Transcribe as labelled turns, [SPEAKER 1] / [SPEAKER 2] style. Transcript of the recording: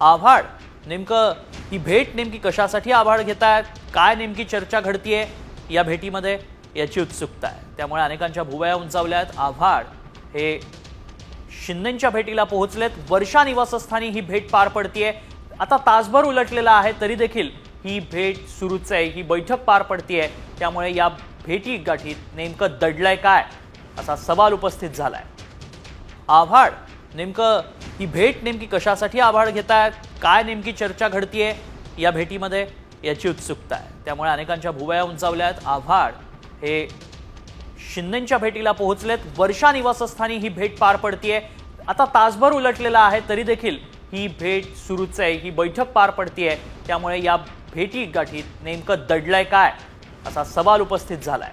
[SPEAKER 1] आव्हाड नेमकं ही भेट नेमकी कशासाठी आव्हाड घेत आहेत काय नेमकी चर्चा घडतीये या भेटीमध्ये याची उत्सुकता आहे. त्यामुळे अनेकांच्या भुवया उंचावल्या आहेत आव्हाड हे शिंदेच्या भेटीला पोहोचलेत. वर्षा निवासस्थानी ही भेट पार पडतीये. आता तासभर उलटलेला आहे तरी देखील ही भेट सुरूच आहे. ही बैठक पार पडतीये. त्यामुळे या भेटी गाठीत नेमकं दडलंय काय? असा सवाल उपस्थित झालाय. आव्हाड नेमकं ही भेट नेमकी कशासाठी आभाळ घेत आहेत काय नेमकी चर्चा घडतीये या भेटीमध्ये याची उत्सुकता आहे. त्यामुळे अनेकांच्या भुवया उंचावल्या आहेत आव्हाड हे शिंदेच्या भेटीला पोहोचलेत. वर्षा निवासस्थानी ही भेट पार पडतीये. आता तासभर उलटलेला आहे तरी देखील ही भेट सुरूच आहे. ही बैठक पार पडतीये. त्यामुळे या भेटी गाठीत नेमकं दडलंय काय असा सवाल उपस्थित झालाय.